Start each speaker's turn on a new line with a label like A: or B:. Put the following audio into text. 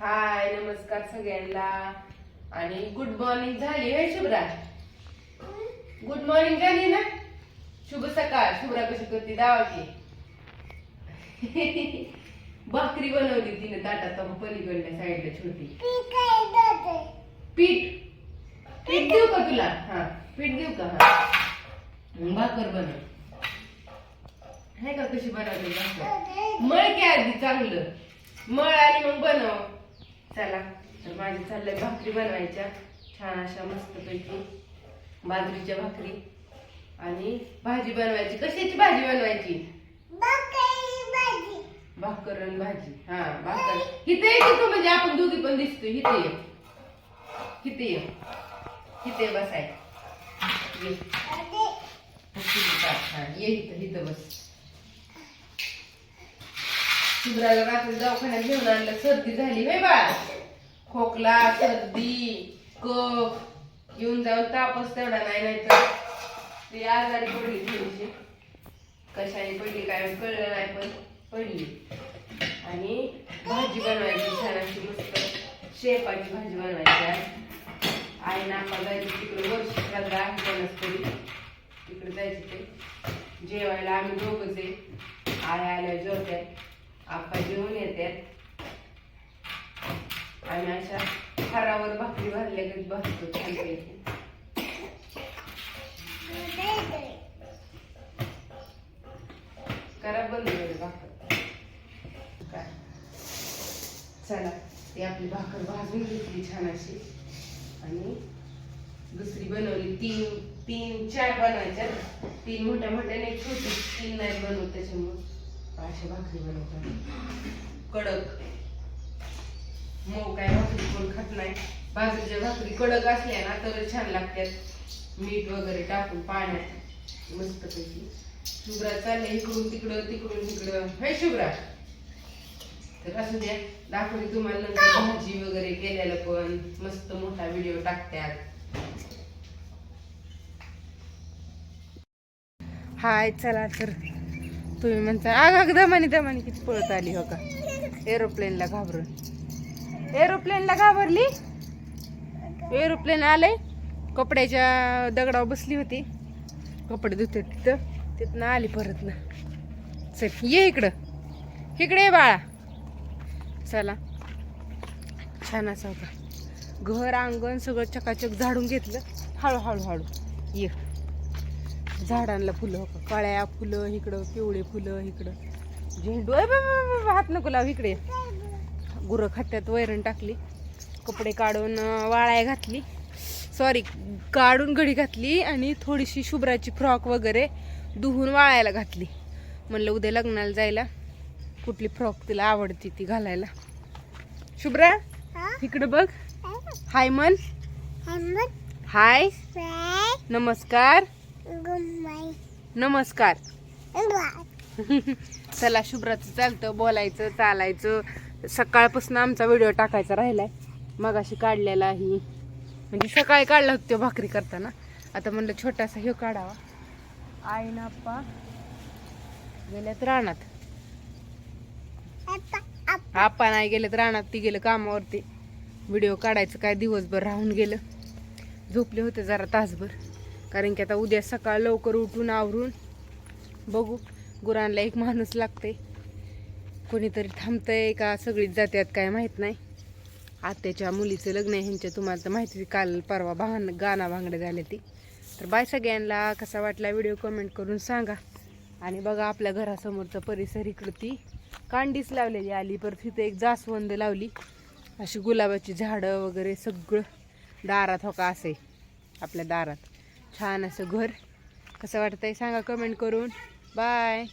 A: हाय नमस्कार सगळ्यांना. आणि गुड मॉर्निंग झाली हे शुभ्रा? गुड मॉर्निंग झाली ना? शुभ सकाळ. शुभ्रा कशी करते? दावाची. भाकरी बनवली तिने ताटात पलीकडल्या साईडला छोटी. पीठ. पीठ देऊ का तुला? हा पीठ देऊ का? हा. भाकर बनव. हे का कशी बनवते भाकर? मळ आधी चांगलं. मळ आणि मग बनव. चला तर माझी चाललंय भाकरी बनवायच्या. छान अशा मस्त पैकी बाजरीच्या भाकरी आणि भाजी बनवायची. कशाची भाजी बनवायची? भाकर आणि भाजी. हा भाकर. इथे ये की तू म्हणजे आपण दोघी पण दिसतो इथे ये. इथे ये. इथे बसाय. ये. हा, ये इथं इथं बस. शुभ्राला रात्री दवाखान्यात घेऊन आणलं. सर्दी झाली बाई बा खोकला सर्दी कफ. येऊन जाऊन तापच तेवढा नाही नाही तर ती आजारी पडली थोडीशी. कशाने पडली काय कळलं नाही पण पडली. आणि भाजी बनवायची छान अशी मस्त शेपाची भाजी बनवायची आहे आई नाका जायची तिकडे वर्ष श्राद्ध आहे बनसपडी तिकडे जायचे ते जेवायला आम्ही दोघंच आहे. आई आल्या जेवत्यात आप्पा जेवून येतात आणि अशा हारावर भाकरी भरल्या की बसतो छानपैकी करा बंद करू भाकर. काय? चला ती आपली भाकर भाजून घेतली छान अशी. आणि दुसरी बनवली तीन तीन चार बनवायच्या. तीन मोठ्या मोठ्या एक छोटी तीन नाही बनवत त्याच्यामुळे. अशी भाकरी बनवतात. कडक. मऊ काय भाकरी कोण खात नाही. बाजूच्या भाकरी कडक असल्या ना तर छान लागतात. मीठ वगैरे टाकून पाण्यात मस्त पैकी. शुभ्रा चालले इकडून तिकडं तिकडून तिकडं. हाय शुभ्रा? तर असू द्या दाखवली तुम्हाला नंतर भाजी वगैरे केलेलं पण. मस्त मोठा व्हिडिओ टाकत्यात हाय चला तर. तुम्ही म्हणता आग अग दमाने दमाने किती पळत आली हो का? एरोप्लेनला घाबरून. एरोप्लेनला घाबरली? एरोप्लेन आलंय कपड्याच्या दगडावर बसली होती. कपडे धुते तिथं. तिथनं आली परत ना चल ये इकडं. इकडे ये बाळा. चला. छान असा होता. घर अंगण सगळं चकाचक झाडून घेतलं. हळूहळू हळू. ये. झाडांना फुलं काळ्या फुलं इकडं पिवळे फुलं इकडं. झेंडू हात नको लाव इकडे. गुरं खात्यात वैरण टाकली. कपडे काढून वाळाय घातली. सॉरी काढून घडी घातली आणि थोडीशी शुभ्राची फ्रॉक वगैरे धुवून वाळायला घातली. म्हणलं उद्या लग्नाला जायला. कुठली फ्रॉक तिला आवडती ती घालायला. शुभ्रा इकडं बघ. हाय मन हाय. नमस्कार. नमस्कार. चला शुभ्राचं चालतं बोलायचं चालायचं. सकाळपासून आमचा व्हिडिओ टाकायचा राहिलाय. मग अशी काढलेला ही. म्हणजे सकाळी काढला होता भाकरी करताना. आता म्हणलं छोटासा ह्यो काढावा. आई ना आप्पा गेल्यात रानात. आप्पा नाही गेलेत रानात ती गेलं कामावरती. व्हिडिओ काढायचं काय दिवसभर राहून गेलं. झोपले होते जरा तासभर. कारण की आता उद्या सकाळ लवकर उठून आवरून बघू. गुरांना एक माणूस लागते. कोणीतरी थांबतंय का? सगळीच जात्यात काय माहीत नाही. आत्याच्या मुलीचं लग्न आहे ह्यांच्या तुम्हाला तर माहिती काल परवा भान गाणा भांगडे झाले ती. तर बाय सगळ्यांना कसा वाटला व्हिडिओ कमेंट करून सांगा. आणि बघा आपल्या घरासमोरचा परिसर इकडती कांडीच लावलेली आली. परत तिथे एक जास्वंद लावली. अशी गुलाबाची झाडं वगैरे सगळं दारात हो का असे आपल्या दारात. छान असं घर. कसं वाटतंय? सांगा कमेंट करून. बाय